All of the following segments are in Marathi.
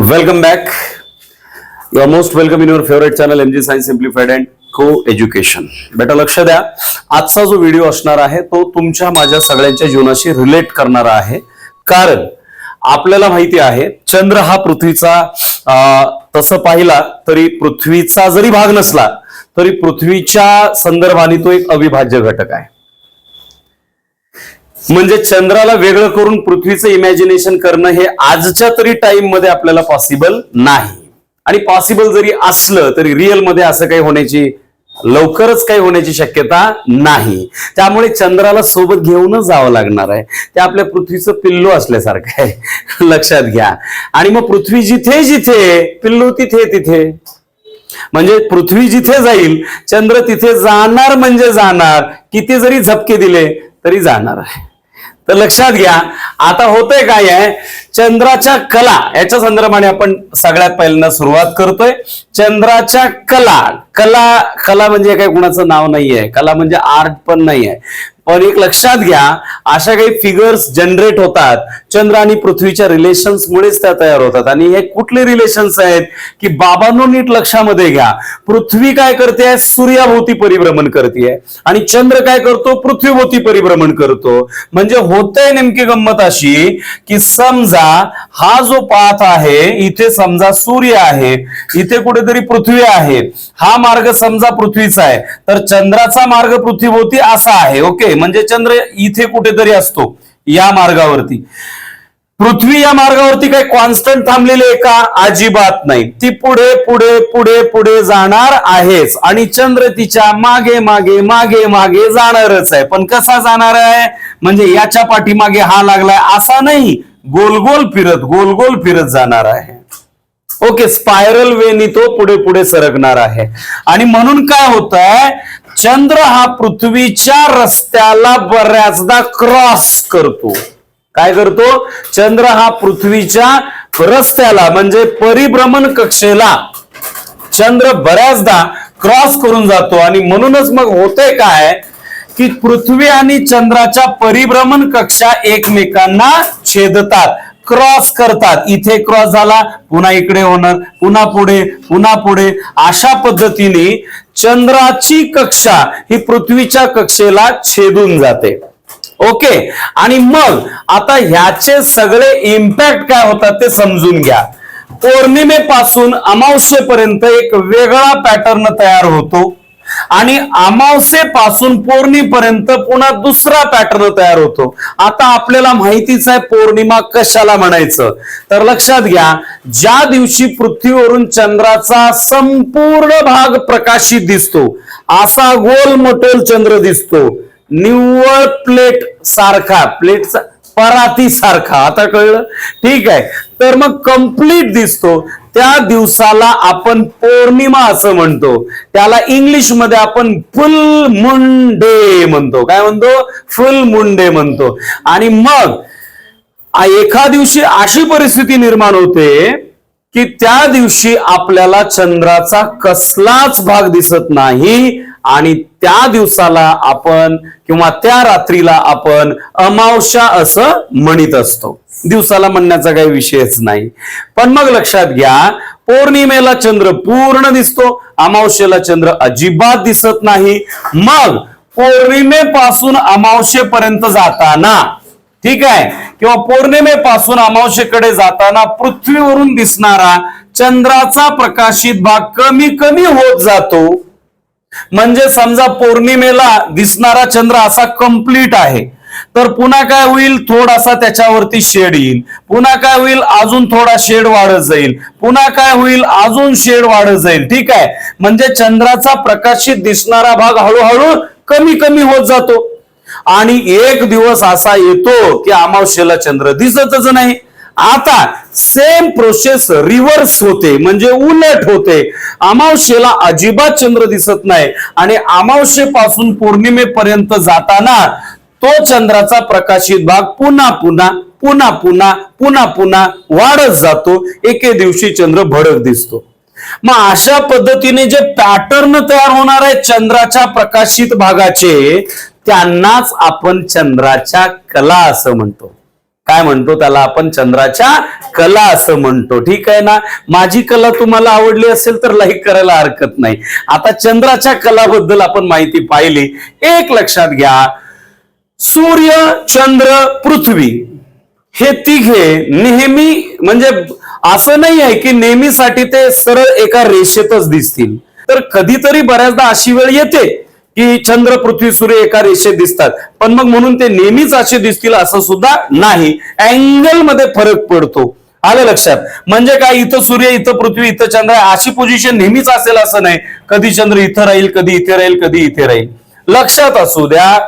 Welcome back you are most welcome in your favourite channel M G science simplified and co education बेटा लक्ष द्या. आजचा जो व्हिडिओ असणार आहे तो तुमच्या माझ्या सगळ्यांच्या जीवनाशी रिलेट करणारा आहे. कारण आपल्याला माहिती आहे चंद्र हा पृथ्वीचा तसं पाहिला तरी पृथ्वीचा जरी भाग नसला तरी पृथ्वीच्या संदर्भाने तो एक अविभाज्य घटक आहे. म्हणजे चंद्राला वेगळं करून पृथ्वीचं इमॅजिनेशन करणं हे आजच्या तरी टाइममध्ये आपल्याला पॉसिबल नाही. आणि पॉसिबल जरी असलं तरी रिअलमध्ये असं काही होण्याची लवकरच काही होण्याची शक्यता नाही. त्यामुळे चंद्राला सोबत घेऊनच जावं लागणार आहे. ते आपल्या पृथ्वीचं पिल्लू असल्यासारखं आहे. लक्षात घ्या. आणि मग पृथ्वी जिथे जिथे पिल्लू तिथे तिथे. म्हणजे पृथ्वी जिथे जाईल चंद्र तिथे जाणार म्हणजे जाणार. किती जरी झपके दिले तरी जाणार आहे. तर लक्षात घ्या आता होतंय काय आहे? चंद्राच्या कला याच्या संदर्भाने आपण सगळ्यात पहिल्यांदा सुरुवात करतोय. चंद्राच्या कला कला कला म्हणजे काही कुणाचं नाव नाहीये. कला म्हणजे आर्ट पण नाहीये. पण एक लक्षात घ्या अशा काही फिगर्स जनरेट होतात चंद्र आणि पृथ्वीच्या रिलेशन्स मुळेच त्या तयार होतात. आणि हे कुठले रिलेशन्स आहेत? की बाबांनो नीट लक्षामध्ये घ्या. पृथ्वी काय करते? सूर्याभोवती परिभ्रमण करते. आणि चंद्र काय करतो? पृथ्वीभोवती परिभ्रमण करतो. म्हणजे होतंय नेमकी गंमत अशी की समजा हा जो पाथ आहे इथे समजा सूर्य आहे इथे कुठेतरी पृथ्वी आहे हा मार्ग समजा पृथ्वीचा आहे तर चंद्राचा मार्ग पृथ्वीभोवती असा आहे ओके? म्हणजे चंद्र इथे कुठेतरी असतो या मार्गावरती. पृथ्वी या मार्गावरती काही कॉन्स्टंट थांबलेली आहे का? अजिबात नाही. ती पुढे पुढे पुढे पुढे जाणार आहेच. आणि चंद्र तिच्यामागे मागे मागे मागे जाणारच आहे. पण कसा जाणार आहे? म्हणजे याच्या पाठीमागे हा लागलाय असा नाही. गोल गोल फिरत गोल गोल फिरत जाणार आहे. ओके स्पायरल वेनी तो पुढे पुढे सरकणार आहे. आणि म्हणून काय होत आहे चंद्र हा पृथ्वीच्या रस्त्याला बऱ्याचदा क्रॉस करतो. काय करतो? चंद्र हा पृथ्वीच्या रस्त्याला म्हणजे परिभ्रमण कक्षेला चंद्र बऱ्याचदा क्रॉस करून जातो. आणि म्हणूनच मग होते काय? की पृथ्वी आणि चंद्राच्या परिभ्रमण कक्षा एकमेकांना छेदतात क्रॉस करतात. इथे क्रॉस झाला पुन्हा इकडे होणार पुन्हा पुढे पुन्हा पुढे. अशा पद्धतीने चंद्राची कक्षा ही पृथ्वीच्या कक्षेला छेदून जाते. ओके? आणि मग आता ह्याचे सगळे इम्पॅक्ट काय होतात ते समजून घ्या. पौर्णिमेपासून अमावस्येपर्यंत एक वेगळा पॅटर्न तयार होतो. आणि अमावस्येपासून पौर्णिमेपर्यंत पुन्हा दुसरा पॅटर्न तयार होतो. आता आपल्याला माहितीच आहे पौर्णिमा कशाला म्हणायचं. तर लक्षात घ्या ज्या दिवशी पृथ्वीवरून चंद्राचा संपूर्ण भाग प्रकाशित दिसतो असा गोल मटोल चंद्र दिसतो. निव्वळ प्लेट सारखा प्लेटचा पराती सारखा. आता कळलं? ठीक आहे. तर मग कंप्लीट दिसतो. त्या दिवसाला आपण पौर्णिमा असं म्हणतो. त्याला इंग्लिशमध्ये आपण फुल मून डे म्हणतो. काय म्हणतो? फुल मून डे म्हणतो. आणि मग एका दिवशी अशी परिस्थिती निर्माण होते की त्या दिवशी आपल्याला चंद्राचा कसलाच भाग दिसत नाही. आणि त्या दिवसाला आपण किंवा त्या रात्रीला आपण अमावस्या असं म्हणत असतो. दिवसाला म्हणण्याचा काही विषयच नाही. पण मग लक्षात घ्या पौर्णिमेला चंद्र पूर्ण दिसतो अमावस्येला चंद्र अजिबात दिसत नाही. मग पौर्णिमेपासून अमावशेपर्यंत जाताना ठीक आहे किंवा पौर्णिमेपासून अमावशेकडे जाताना पृथ्वीवरून दिसणारा चंद्राचा प्रकाशित भाग कमी कमी होत जातो. म्हणजे समजा पौर्णिमेला दिसणारा चंद्र असा कंप्लीट आहे. तर पुन्हा काय होईल? थोडासा त्याच्यावरती शेड येईल. पुन्हा काय होईल? अजून थोडा शेड वाढत जाईल. पुन्हा काय होईल? अजून शेड वाढत जाईल. ठीक आहे? म्हणजे चंद्राचा प्रकाशित दिसणारा भाग हळूहळू कमी कमी होत जातो. आणि एक दिवस असा येतो की अमावस्येला चंद्र दिसतच नाही. आता सेम प्रोसेस रिव्हर्स होते म्हणजे उलट होते. अमावशेला अजिबात चंद्र दिसत नाही आणि अमावशेपासून पौर्णिमेपर्यंत जाताना तो चंद्राचा प्रकाशित भाग पुन्हा पुन्हा पुन्हा पुन्हा पुन्हा पुन्हा वाढत जातो. एके दिवशी चंद्र भडक दिसतो. मग अशा पद्धतीने जे पॅटर्न तयार होणार आहे चंद्राच्या प्रकाशित भागाचे त्यांनाच आपण चंद्राच्या कला असं म्हणतो. काय म्हणतो त्याला? आपण चंद्राच्या कला असं म्हणतो. ठीक आहे ना? माझी कला तुम्हाला आवडली असेल तर लाईक करायला हरकत नाही. आता चंद्राच्या कलाबद्दल आपण माहिती पाहिली. एक लक्षात घ्या. सूर्य चंद्र पृथ्वी हे तिघे नेहमी म्हणजे असं नाही आहे की नेहमीसाठी ते सरळ एका रेषेतच दिसतील. तर कधीतरी बऱ्याचदा अशी वेळ येते. की चंद्र पृथ्वी सूर्य एका रेषेत दिसतात. पण मग म्हणून ते नेहमीच असे दिसतील असं सुद्धा नाही. अँगलमध्ये फरक पडतो. आलं लक्षात? म्हणजे काय? इथं सूर्य इथं पृथ्वी इथं चंद्र अशी पोझिशन नेहमीच असेल असं नाही. कधी चंद्र इथं राहील कधी इथे राहील कधी इथे राहील. लक्षात असू द्या.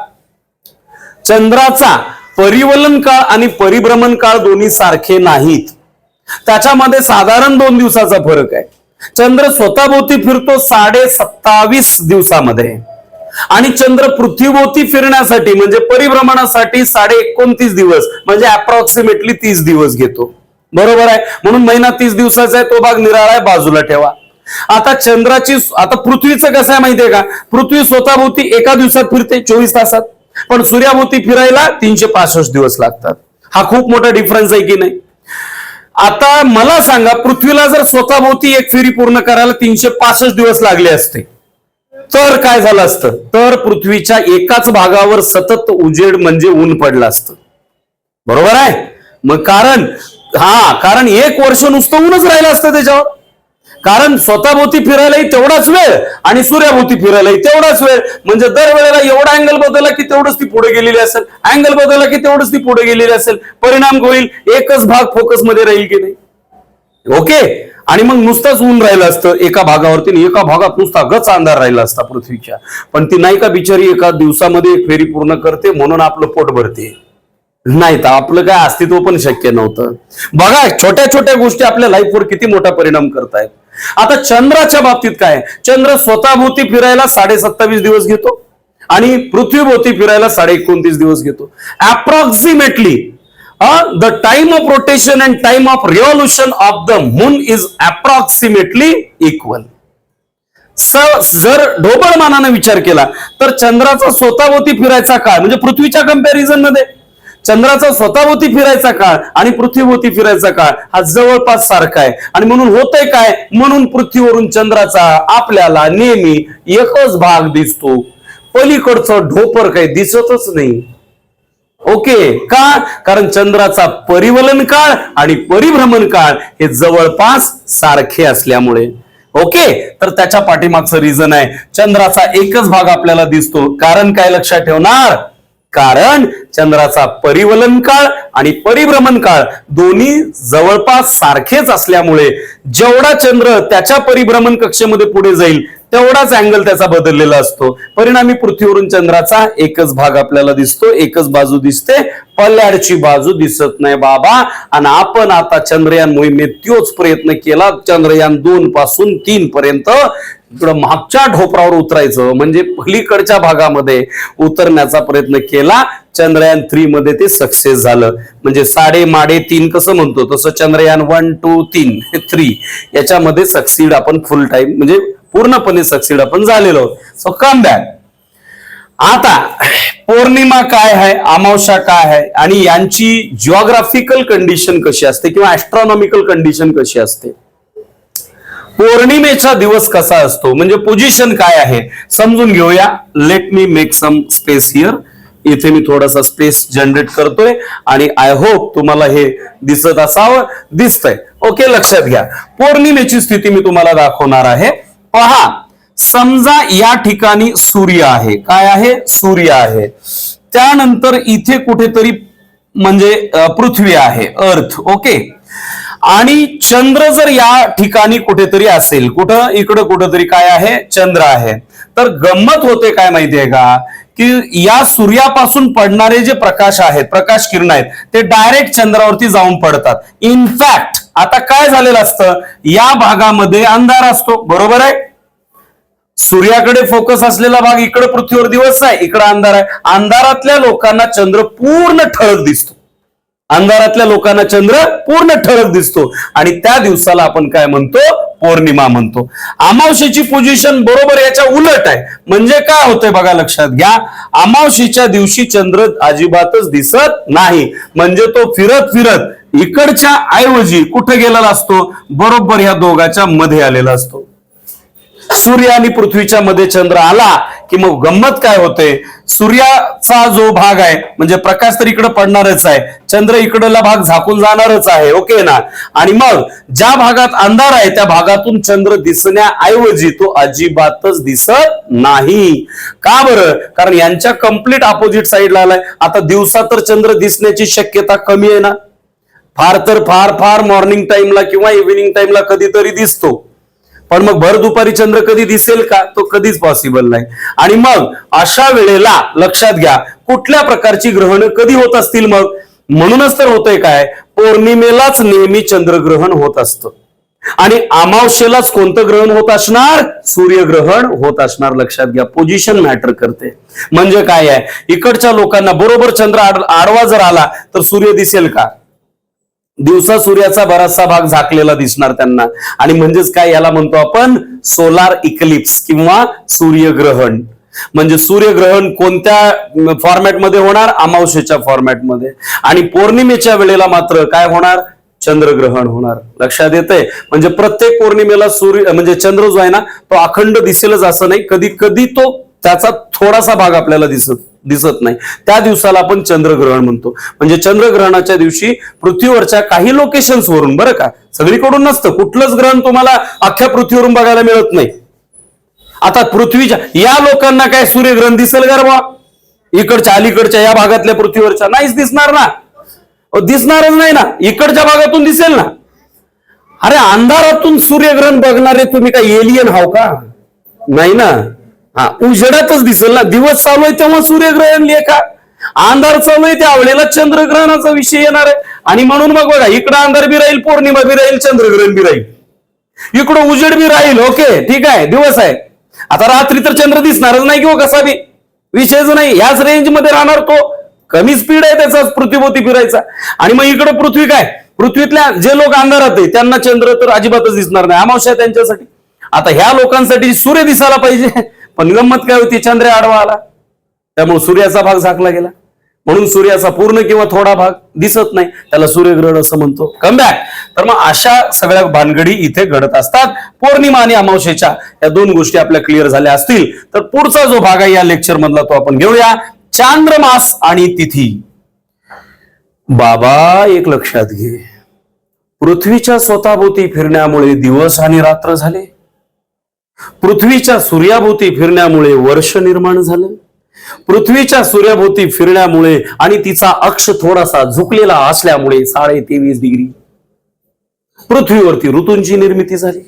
चंद्राचा परिवलन काळ आणि परिभ्रमण काळ दोन्ही सारखे नाहीत. त्याच्यामध्ये साधारण दोन दिवसाचा फरक आहे. चंद्र स्वतःभोवती फिरतो साडे सत्तावीस दिवसामध्ये. आणि चंद्र पृथ्वीभोवती फिरण्यासाठी म्हणजे परिभ्रमणासाठी साडे एकोणतीस दिवस म्हणजे अप्रॉक्सिमेटली तीस दिवस घेतो. बरोबर आहे? म्हणून महिना तीस दिवसाचा आहे तो भाग निराळा आहे बाजूला ठेवा. आता चंद्राची आता पृथ्वीचं कसं आहे माहितीये का? पृथ्वी स्वतःभोवती एका दिवसात फिरते चोवीस तासात. पण सूर्याभोवती फिरायला तीनशे पासष्ट दिवस लागतात. हा खूप मोठा डिफरन्स आहे की नाही? आता मला सांगा पृथ्वीला जर स्वतःभोवती एक फेरी पूर्ण करायला तीनशे पासष्ट दिवस लागले असते तर काय झालं असतं? तर पृथ्वीच्या एकाच भागावर सतत उजेड म्हणजे ऊन पडलं असतं. बरोबर आहे? मग कारण हा कारण एक वर्ष नुसतं ऊनच राहिलं असतं त्याच्यावर. कारण स्वतःभोवती फिरायलाही तेवढाच वेळ आणि सूर्याभोवती फिरायलाही तेवढाच वेळ. म्हणजे दरवेळेला एवढा अँगल बदलला की तेवढंच ती पुढे गेलेली असेल. अँगल बदलला की तेवढंच ती पुढे गेलेली असेल. परिणाम होईल एकच भाग फोकसमध्ये राहील की नाही? ओके आणि मग नुसतंच ऊन राहिलं असतं एका भागावरती आणि एका भागात नुसता गच अंधार राहिला असता पृथ्वीच्या. पण ती नाही का बिचारी एका दिवसामध्ये एक फेरी पूर्ण करते म्हणून आपलं पोट भरते. नाही तर आपलं काय अस्तित्व पण शक्य नव्हतं. बघा छोट्या छोट्या गोष्टी आपल्या लाईफवर किती मोठा परिणाम करतायत. आता चंद्राच्या बाबतीत काय? चंद्र स्वतःभोवती फिरायला साडे सत्तावीस दिवस घेतो आणि पृथ्वीभोवती फिरायला साडे एकोणतीस दिवस घेतो. Approximately the time of rotation and time of revolution of the moon is approximately equal जर ढोबळ मानाने विचार केला तर चंद्राचा स्वतःभोवती फिरायचा काळ म्हणजे पृथ्वीच्या कंपॅरिझनमध्ये चंद्राचा स्वतःभोवती फिरायचा काळ आणि पृथ्वीभोवती फिरायचा काळ हा जवळपास सारखा आहे. आणि म्हणून होतंय काय? म्हणून पृथ्वीवरून चंद्राचा आपल्याला नेहमी एकच भाग दिसतो. पलीकडचं ढोपर काही दिसतच नाही. ओके का कारण चंद्राचा परिवलन काळ आणि परिभ्रमण काळ हे जवळपास सारखे असल्यामुळे. ओके तर त्याच्या पाठीमागचं रिझन आहे. चंद्राचा एकच भाग आपल्याला दिसतो. कारण काय लक्षात ठेवणार? कारण चंद्राचा परिवलन काळ आणि परिभ्रमण काळ दोन्ही जवळपास सारखेच असल्यामुळे जेवढा चंद्र त्याच्या परिभ्रमण कक्षेमध्ये पुढे जाईल तेवढाच अँगल त्याचा बदललेला असतो. परिणामी पृथ्वीवरून चंद्राचा एकच भाग आपल्याला दिसतो एकच बाजू दिसते पल्याडची बाजू दिसत नाही बाबा. आणि आपण आता चंद्रयान मोहिमेत तोच प्रयत्न केला चंद्रयान दोन पासून तीन पर्यंत इकडं मागच्या ढोपरावर उतरायचं. म्हणजे पलीकडच्या भागामध्ये उतरण्याचा प्रयत्न केला चंद्रयान थ्री मध्ये ते सक्सेस झालं. म्हणजे साडे माडे तीन कसं म्हणतो? तसं चंद्रयान वन टू तीन थ्री याच्यामध्ये सक्सीड आपण फुल टाइम म्हणजे पूर्णपणे सक्सेड आपण झालेलो सो कम बॅक आता पौर्णिमा काय आहे अमावस्या काय आहे आणि यांची जिओग्राफिकल कंडिशन कशी असते किंवा ऍस्ट्रॉनॉमिकल कंडिशन कशी असते? पौर्णिमेचा दिवस कसा असतो? म्हणजे पोझिशन काय आहे? समजून घेऊया. Let me make some space here इथे मी थोडासा स्पेस जनरेट करतोय आणि आय होप तुम्हाला हे दिसत असावं दिसतंय. ओके लक्षात घ्या. पौर्णिमेची स्थिती मी तुम्हाला दाखवणार आहे. पहा समजा या ठिकाणी सूर्य आहे. काय आहे? सूर्य आहे. त्यानंतर इथे कुठेतरी म्हणजे पृथ्वी आहे अर्थ ओके आणि चंद्र जर या ठिकाणी कुठेतरी असेल कुठं? इकडं कुठेतरी काय आहे? चंद्र आहे. तर गंमत होते काय माहितीये का? की या सूर्यापासून पडणारे जे प्रकाश आहेत प्रकाश किरण आहेत ते डायरेक्ट चंद्रावरती जाऊन पडतात. इनफॅक्ट आता काय झालेलं असतं? या भागामध्ये अंधार असतो. बरोबर आहे? सूर्याकडे फोकस असलेला भाग इकडे पृथ्वीवर दिवस आहे इकडे अंधार आहे. अंधारातल्या लोकांना चंद्र पूर्ण ठळक दिसतो. अंधारातल्या लोकांना चंद्र पूर्ण ठळक दिसतो. आणि त्या दिवसाला आपण काय म्हणतो? पौर्णिमा म्हणतो. अमावशेची पोझिशन बरोबर याच्या उलट आहे. म्हणजे काय होतंय बघा लक्षात घ्या. अमावशेच्या दिवशी चंद्र अजिबातच दिसत नाही. म्हणजे तो फिरत फिरत इकडच्या ऐवजी कुठे गेलेला असतो? बरोबर ह्या दोघाच्या मध्ये आलेला असतो. सूर्य आणि पृथ्वीच्या मध्ये चंद्र आला की मग गंमत काय होते? सूर्याचा जो भाग आहे म्हणजे प्रकाश तर इकडे पडणारच आहे चंद्र इकडला भाग झाकून जाणारच आहे ओके ना? आणि मग ज्या भागात अंधार आहे त्या भागातून चंद्र दिसण्याऐवजी तो अजिबातच दिसत नाही. का बरं? कारण यांच्या कंप्लीट अपोजिट साईडला आलाय. आता दिवसा तर चंद्र दिसण्याची शक्यता कमी आहे ना? फार तर फार फार मॉर्निंग टाइमला किंवा इव्हिनिंग टाइमला कधीतरी दिसतो. पण मग भर दुपारी चंद्र कधी दिसेल का? तो कधीच पॉसिबल नाही. आणि मग अशा वेळेला लक्षात घ्या कुठल्या प्रकारची ग्रहण कधी होत असतील मग? म्हणूनच तर होतंय काय? पौर्णिमेलाच नेहमी चंद्रग्रहण होत असतं. आणि अमावस्येलाच कोणतं ग्रहण होत असणार? सूर्यग्रहण होत असणार. लक्षात घ्या पोझिशन मॅटर करते. म्हणजे काय आहे? इकडच्या लोकांना बरोबर चंद्र आडवा जर आला तर सूर्य दिसेल का? दिवसा सूर्याचा बराचसा भाग झाकलेला दिसणार त्यांना. आणि म्हणजेच काय याला म्हणतो आपण? सोलार इक्लिप्स किंवा सूर्यग्रहण. म्हणजे सूर्यग्रहण कोणत्या फॉर्मॅटमध्ये होणार? अमावशेच्या फॉर्मॅटमध्ये आणि पौर्णिमेच्या वेळेला मात्र काय होणार? चंद्रग्रहण होणार. लक्षात येतंय? म्हणजे प्रत्येक पौर्णिमेला सूर्य म्हणजे चंद्र जो आहे ना तो अखंड दिसेलच असं नाही. कधी कधी तो त्याचा थोडासा भाग आपल्याला दिसत दिसत नाही. त्या दिवसाला आपण चंद्रग्रहण म्हणतो. म्हणजे चंद्रग्रहणाच्या दिवशी पृथ्वीवरच्या काही लोकेशन्स वरून बरं का? सगळीकडून नसतं. कुठलंच ग्रहण तुम्हाला अख्ख्या पृथ्वीवरून बघायला मिळत नाही. आता पृथ्वीच्या या लोकांना काय सूर्यग्रहण दिसेल का बा इकडच्या अलीकडच्या या भागातल्या पृथ्वीवरच्या? नाहीच दिसणार ना. दिसणारच नाही ना. इकडच्या भागातून दिसेल ना. अरे अंधारातून सूर्यग्रहण बघणारे तुम्ही काय एलियन हाव का? नाही ना. हा उजेडातच दिसेल ना. दिवस चालू आहे तेव्हा सूर्यग्रहण लेखा अंधार चालू आहे त्या वेळेला चंद्रग्रहणाचा विषय येणार आहे. आणि म्हणून मग बघा इकडं अंधार बी राहील पौर्णिमा बी राहील चंद्रग्रहण बी राहील. इकडं उजेड बी राहील ओके ठीक आहे दिवस आहे. आता रात्री तर चंद्र दिसणारच नाही किंवा हो कसा बी. विषयच नाही याच रेंजमध्ये राहणार तो. कमी स्पीड आहे त्याचा पृथ्वीभोवती फिरायचा. आणि मग इकडं पृथ्वी काय? पृथ्वीतल्या जे लोक अंधारात आहे त्यांना चंद्र तर अजिबातच दिसणार नाही. अमावस्या त्यांच्यासाठी. आता ह्या लोकांसाठी सूर्य दिसायला पाहिजे. पण गंमत काय होती? चंद्र आडवा आला. त्यामुळे सूर्याचा भाग झाकला गेला. म्हणून सूर्याचा पूर्ण किंवा थोडा भाग दिसत नाही. त्याला सूर्यग्रहण असं म्हणतो. कमबॅक तर मग अशा सगळ्या भानगडी इथे घडत असतात. पौर्णिमा आणि अमावशेच्या या दोन गोष्टी आपल्या क्लिअर झाल्या असतील. तर पुढचा जो भाग आहे या लेक्चर मधला तो आपण घेऊया. चांद्रमास आणि तिथी. बाबा एक लक्षात घे. पृथ्वीच्या स्वतःभोवती फिरण्यामुळे दिवस आणि रात्र झाले. पृथ्वीच्या सूर्याभोवती फिरण्यामुळे वर्ष निर्माण झालं. पृथ्वीच्या सूर्याभोवती फिरण्यामुळे आणि तिचा अक्ष थोडासा झुकलेला असल्यामुळे साडे तेवीस डिग्री. पृथ्वीवरती ऋतूंची निर्मिती झाली.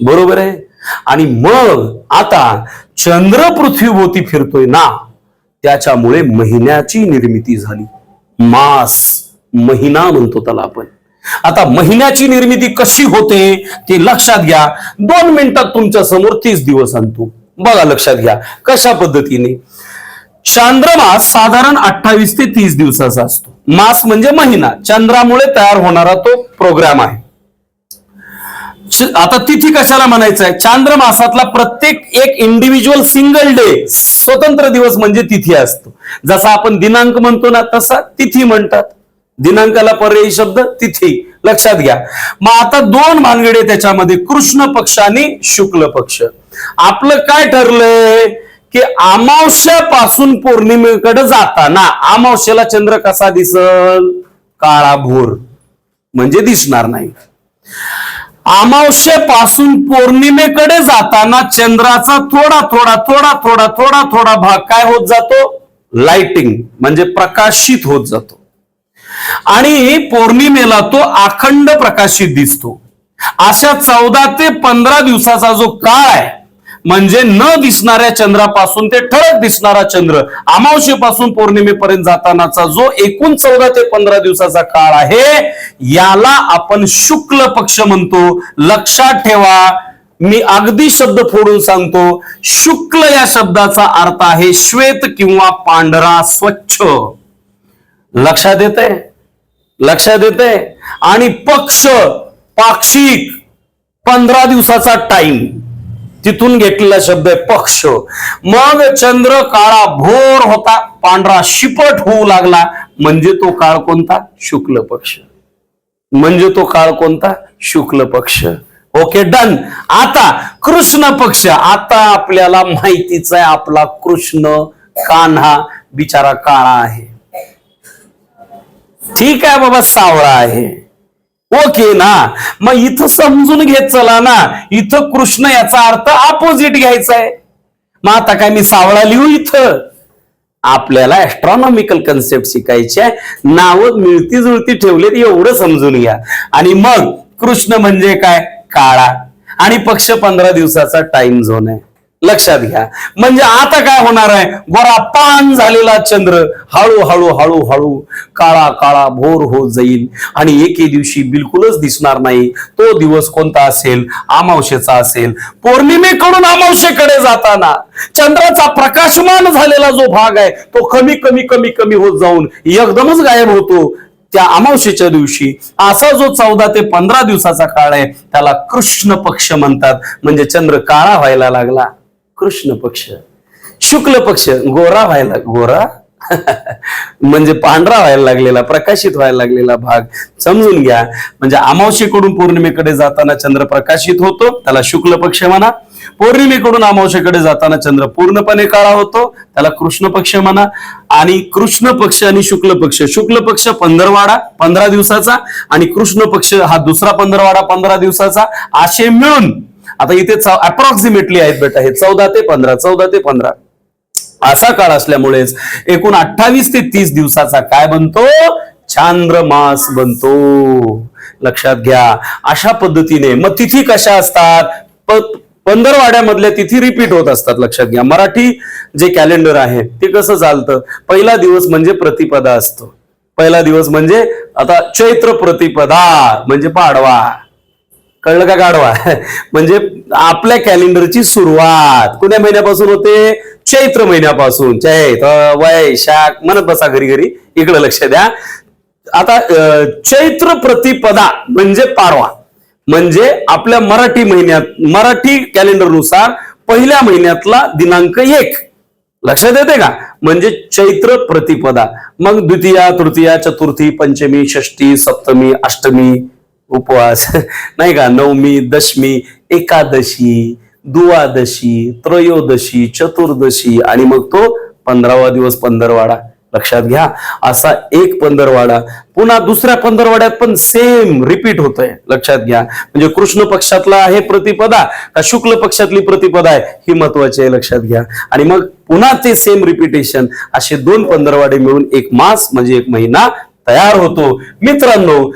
बरोबर आहे? आणि मग आता चंद्र पृथ्वीभोवती फिरतोय ना त्याच्यामुळे महिन्याची निर्मिती झाली. मास महिना म्हणतो त्याला आपण. आता महिन्याची निर्मिती कशी होते ते लक्षात घ्या. दोन मिनिटात तुमच्यासमोर तीस दिवस आणतो. बघा लक्षात घ्या कशा पद्धतीने. चांद्रमास साधारण अठ्ठावीस ते तीस दिवसाचा असतो. मास म्हणजे महिना. चंद्रामुळे तयार होणारा तो प्रोग्राम आहे. आता तिथी कशाला म्हणायचं आहे चांद्रमासातला प्रत्येक एक इंडिव्हिज्युअल सिंगल डे स्वतंत्र दिवस म्हणजे तिथी असतो. जसा आपण दिनांक म्हणतो ना तसा तिथी म्हणतात. दिनांकाला पर्यायी शब्द तिथी. लक्षात घ्या. मग आता दोन भानगडे त्याच्यामध्ये कृष्ण पक्ष आणि शुक्ल पक्ष. आपलं काय ठरलंय? की अमावस्यापासून पौर्णिमेकडे जाताना अमावस्याला चंद्र कसा दिसल? काळाभोर म्हणजे दिसणार नाही. अमावस्येपासून पौर्णिमेकडे जाताना चंद्राचा थोडा थोडा थोडा थोडा थोडा थोडा भाग काय होत जातो? लाइटिंग म्हणजे प्रकाशित होत जातो. आणि पौर्णिमेला तो अखंड प्रकाशित दिसतो. अशा चौदा ते पंधरा दिवसाचा जो काळ आहे म्हणजे न दिसणाऱ्या चंद्रापासून ते ठळक दिसणारा चंद्र अमावशेपासून पौर्णिमेपर्यंत जातानाचा जो एकूण चौदा ते पंधरा दिवसाचा काळ आहे याला आपण शुक्ल पक्ष म्हणतो. लक्षात ठेवा मी अगदी शब्द फोडून सांगतो शुक्ल या शब्दाचा अर्थ आहे श्वेत किंवा पांढरा स्वच्छ. लक्षात येते लक्षात येते आणि पक्ष पाक्षिक पंधरा दिवसाचा टाइम तिथून घेतलेला शब्द आहे पक्ष. मग चंद्र काळा भोर होता पांढरा शिपट होऊ लागला. म्हणजे तो काळ कोणता? शुक्ल पक्ष. म्हणजे तो काळ कोणता? शुक्ल पक्ष. Okay done. आता कृष्ण पक्ष. आता आपल्याला माहितीच आहे आपला कृष्ण कान्हा बिचारा काळा आहे. ठीक आहे बाबा सावळा आहे. ओके ना? मग इथं समजून घेत चला ना. इथं कृष्ण याचा अर्थ अपोजिट घ्यायचा आहे. मग आता काय मी सावळा लिहू इथं? आपल्याला ऍस्ट्रॉनॉमिकल कन्सेप्ट शिकायचे नावं मिळती जुळती ठेवलेत एवढं समजून घ्या. आणि मग कृष्ण म्हणजे काय? काळा. आणि पक्ष पंधरा दिवसाचा टाइम झोन आहे. लक्षात घ्या. म्हणजे आता काय होणार आहे? गोरा पान झालेला चंद्र हळूहळू हळूहळू काळा काळा भोर होत जाईल. आणि एके दिवशी बिलकुलच दिसणार नाही. तो दिवस कोणता असेल? अमावशेचा असेल. पौर्णिमेकडून अमावशेकडे जाताना चंद्राचा प्रकाशमान झालेला जो भाग आहे तो कमी कमी कमी कमी होत जाऊन एकदमच गायब होतो. त्या अमावशेच्या दिवशी असा जो चौदा ते पंधरा दिवसाचा काळ आहे त्याला कृष्ण पक्ष म्हणतात. म्हणजे चंद्र काळा व्हायला लागला. कृष्ण पक्ष शुक्ल पक्ष गोरा व्हायला गोरा? म्हणजे पांढरा व्हायला लागलेला प्रकाशित व्हायला लागलेला भाग. समजून घ्या. म्हणजे अमावशेकडून पौर्णिमेकडे जाताना चंद्र प्रकाशित होतो त्याला शुक्ल पक्ष म्हणा. पौर्णिमेकडून अमावशेकडे जाताना चंद्र पूर्णपणे काळा होतो त्याला कृष्ण पक्ष म्हणा. आणि कृष्ण पक्ष आणि शुक्ल पक्ष. शुक्ल पक्ष पंधरवाडा पंधरा दिवसाचा आणि कृष्ण पक्ष हा दुसरा पंधरवाडा पंधरा दिवसाचा. असे मिळून आता इथे अप्रॉक्सिमेटली आहेत बेटा हे चौदा ते पंधरा चौदा ते पंधरा. असा काळ असल्यामुळेच एकूण अठ्ठावीस ते तीस दिवसाचा काय बनतो? चांद्रमास बनतो. लक्षात घ्या अशा पद्धतीने मग तिथी कशा असतात? प- पंधरवाड्यामधल्या तिथी रिपीट होत असतात लक्षात घ्या. मराठी जे कॅलेंडर आहे ते कसं चालतं? पहिला दिवस म्हणजे प्रतिपदा असतो. पहिला दिवस म्हणजे आता चैत्र प्रतिपदा म्हणजे पाडवा. कळलं का गाढवा? म्हणजे आपल्या कॅलेंडरची सुरुवात कोण्या महिन्यापासून होते? चैत्र महिन्यापासून. चैत वैशाख म्हणत बसा घरी घरी. इकडे लक्ष द्या. आता चैत्र प्रतिपदा म्हणजे पारवा म्हणजे आपल्या मराठी महिन्यात मराठी कॅलेंडरनुसार पहिल्या महिन्यातला दिनांक एक. लक्षात येते का? म्हणजे चैत्र प्रतिपदा. मग द्वितीया तृतीया चतुर्थी पंचमी षष्टी सप्तमी अष्टमी उपवास. नाही का? नवमी दशमी एकादशी दुवादशी त्रयोदशी चतुर्दशी आणि मग तो पंधरावा दिवस पंधरवाडा. लक्षात घ्या असा एक पंधरवाडा. पुन्हा दुसऱ्या पंधरवाड्यात पण सेम रिपीट होतोय. लक्षात घ्या. म्हणजे कृष्ण पक्षातला आहे प्रतिपदा का शुक्ल पक्षातली प्रतिपदा आहे ही महत्वाची आहे लक्षात घ्या. आणि मग पुन्हा ते सेम रिपीटेशन असे दोन पंधरवाडे मिळून एक मास म्हणजे एक महिना तयार होतो. मित्रांनो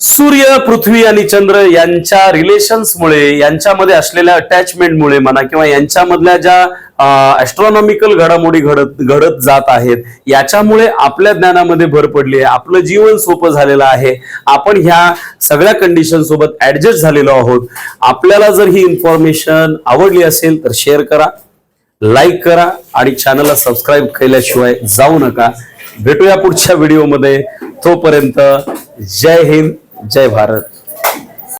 सूर्य पृथ्वी आणि चंद्र यांच्या रिलेशन्समुळे यांच्यामध्ये असलेल्या अटॅचमेंटमुळे म्हणा किंवा यांच्यामधल्या ज्या ऍस्ट्रॉनॉमिकल घडामोडी घडत घडत जात आहेत याच्यामुळे आपल्या ज्ञानामध्ये भर पडली आहे. आपलं जीवन सोपं झालेलं आहे. आपण ह्या सगळ्या कंडिशन सोबत ऍडजस्ट झालेलो आहोत. आपल्याला जर ही इन्फॉर्मेशन आवडली असेल तर शेअर करा लाईक करा आणि चॅनलला सबस्क्राईब केल्याशिवाय जाऊ नका. भेटूया पुढच्या व्हिडिओमध्ये तोपर्यंत जय हिंद. जय भारत.